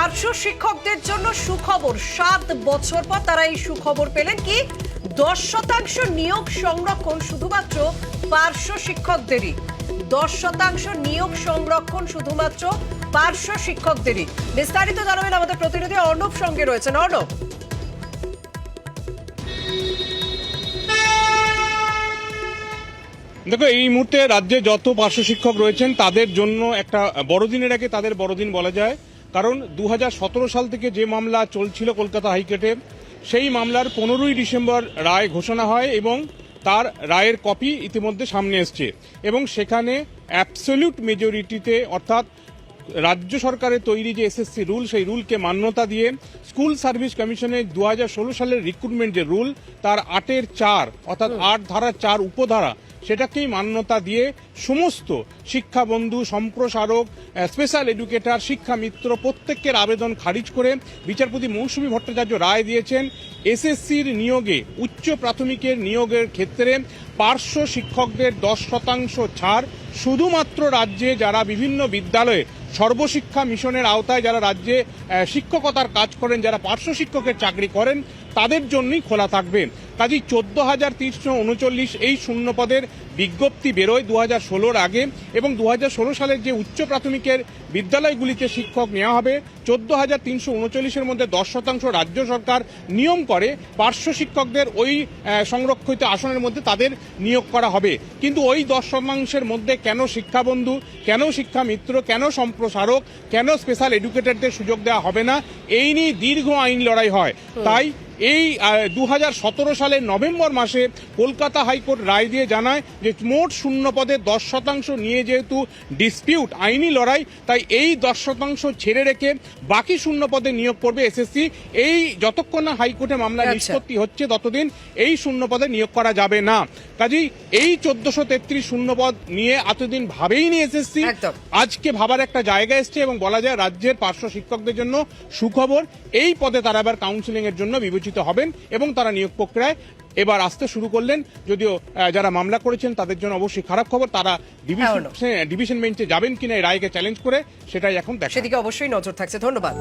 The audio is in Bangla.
পার্শ্ব শিক্ষকদের জন্য সুখবর। সাত বছর পর তারা এই সুখবর পেলেন কি? দশ শতাংশ নিয়োগ সংরক্ষণ শুধুমাত্র পার্শ্ব শিক্ষকদেরই। দশ শতাংশ নিয়োগ সংরক্ষণ শুধুমাত্র পার্শ্ব শিক্ষকদেরই। বিস্তারিত জানাবেন আমাদের প্রতিনিধি অর্ণব সঙ্গে রয়েছেন। অর্ণব। দেখো, এই মুহূর্তে রাজ্যে যত পার্শ্ব শিক্ষক রয়েছেন, তাদের জন্য একটা বড়দিনের আগে তাদের বড়দিন বলা যায়। কারণ দু হাজার সতেরো সাল থেকে যে মামলা চলছিল কলকাতা হাইকোর্টে, সেই মামলার পনেরোই ডিসেম্বর রায় ঘোষণা হয় এবং তার রায়ের কপি ইতিমধ্যে সামনে এসছে এবং সেখানে অ্যাবসলিউট মেজরিটিতে অর্থাৎ রাজ্য সরকারের তৈরি যে এসএসসি রুল সেই রুলকে মান্যতা দিয়ে স্কুল সার্ভিস কমিশনের দু হাজার ষোলো সালের রিক্রুটমেন্ট যে রুল তার আটের চার অর্থাৎ আট ধারা চার উপধারা সেটাকেই মান্যতা দিয়ে সমস্ত শিক্ষাবন্ধু সম্প্রসারক স্পেশাল এডুকেটর শিক্ষা মিত্র প্রত্যেকের আবেদন খারিজ করে বিচারপতি মৌসুমী ভট্টাচার্য রায় দিয়েছেন এসএসসির নিয়োগে উচ্চ প্রাথমিকের নিয়োগের ক্ষেত্রে পার্শ্ব শিক্ষকদের দশ শতাংশ ছাড় শুধুমাত্র রাজ্যে যারা বিভিন্ন বিদ্যালয়ে সর্বশিক্ষা মিশনের আওতায় যারা রাজ্যে শিক্ষকতার কাজ করেন, যারা পার্শ্ব শিক্ষকের চাকরি করেন, তাদের জন্যই খোলা থাকবে। কাজেই চোদ্দ হাজার তিনশো উনচল্লিশ এই শূন্য পদের বিজ্ঞপ্তি বেরোয় দু হাজার ষোলোর আগে এবং দু হাজার ষোলো সালের যে উচ্চ প্রাথমিকের বিদ্যালয়গুলিতে শিক্ষক নেওয়া হবে চোদ্দ হাজার তিনশো উনচল্লিশের মধ্যে দশ শতাংশ রাজ্য সরকার নিয়ম করে পার্শ্ব শিক্ষকদের ওই সংরক্ষিত আসনের মধ্যে তাদের নিয়োগ করা হবে। কিন্তু ওই দশ শতাংশের মধ্যে কেন শিক্ষাবন্ধু কেন শিক্ষা মিত্র কেন সম্প্রসারক কেন স্পেশাল এডুকেটরদের সুযোগ দেওয়া হবে না? এই নিয়ে দীর্ঘ আইন লড়াই হয়। তাই এই দু হাজার সতেরো সালের নভেম্বর মাসে কলকাতা হাইকোর্ট রায় দিয়ে জানায় যে মোট শূন্য পদে দশ শতাংশ নিয়ে যেহেতু ডিসপিউট আইনি লড়াই তাই এই দশ শতাংশ ছেড়ে রেখে বাকি শূন্য পদে নিয়োগ করবে এসএসসি। এই যতক্ষণ না হাইকোর্টে মামলা আচ্ছা। নিষ্পত্তি হচ্ছে ততদিন এই শূন্য পদে নিয়োগ করা যাবে না। কাজেই এই চোদ্দশো তেত্রিশ শূন্য পদ নিয়ে এতদিন ভাবেই নিয়ে এসএসসি। আজকে ভাবার একটা জায়গা এসছে এবং বলা যায় রাজ্যের পার্শ্ব শিক্ষকদের জন্য সুখবর। এই পদে তারা আবার কাউন্সিলিং এর জন্য বিবেচিত হবেন এবং তারা নিয়োগ প্রক্রিয়ায় এবার আসতে শুরু করলেন। যদিও যারা মামলা করেছেন তাদের জন্য অবশ্যই খারাপ খবর। তারা ডিভিশন ডিভিশন বেঞ্চে যাবেন কিনা এই রায়কে চ্যালেঞ্জ করে সেটাই এখন দেখা। সেদিকে অবশ্যই নজর থাকছে। ধন্যবাদ।